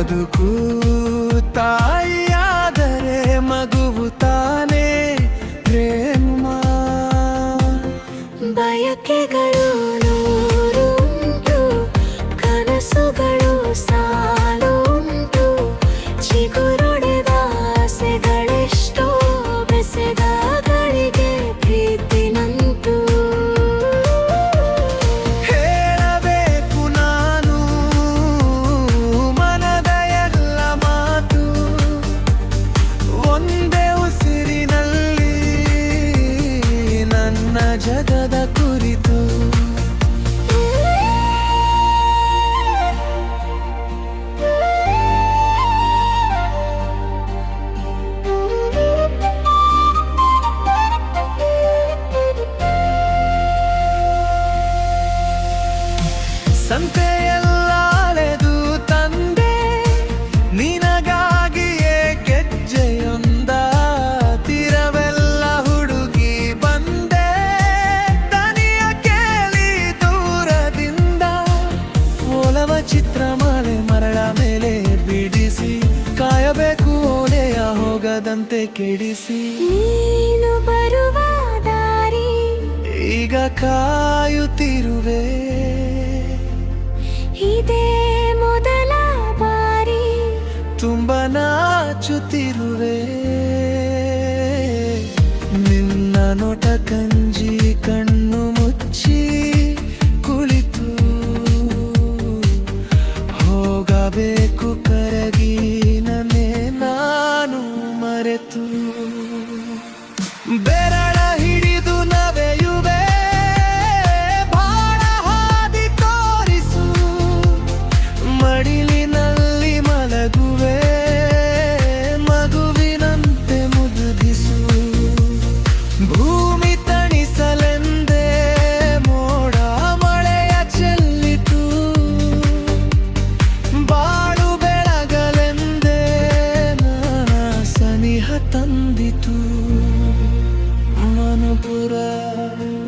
ಬದುಕು ತಾಯಿಯಾದರೆ ಮಗುವು ತಾನೇ ಪ್ರೇಮ. ಬಯಕೆಗಳು ಕನಸುಗಳು ಸಾ ಜಗದ ಕುರಿತು. ಸಂತೆಯಲ್ಲಾಳೆದು ಚಿತ್ರಮಾಲೆ ಮರಳ ಮೇಲೆ ಬಿಡಿಸಿ ಕಾಯಬೇಕು ಓಲೆಯ ಹೋಗದಂತೆ ಕೆಡಿಸಿ. ನೀನು ಬರುವ ದಾರಿ ಈಗ ಕಾಯುತ್ತಿರುವೆ. ಇದೇ ಮೊದಲ ಬಾರಿ ತುಂಬ ನಾಚುತ್ತಿರುವೆ. ನಿನ್ನ ನೋಟ ಬೆರಳ ಹಿಡಿದು ನವೆಯುವೆ ಬಾಳ ಹಾದಿ ತೋರಿಸು, ಮಡಿಲಿನಲ್ಲಿ ಮಲಗುವೆ, ಮಗುವಿನಂತೆ ಮುದುಗಿಸು. ಭೂಮಿ ತಣಿಸಲೆಂದೇ ಮೋಡ ಮಳೆಯ ಚೆಲ್ಲಿತು, ಬಾಳು ಬೆಳಗಲೆಂದೇ ಸನಿಹ ತಂದಿತು. I'm gonna put it.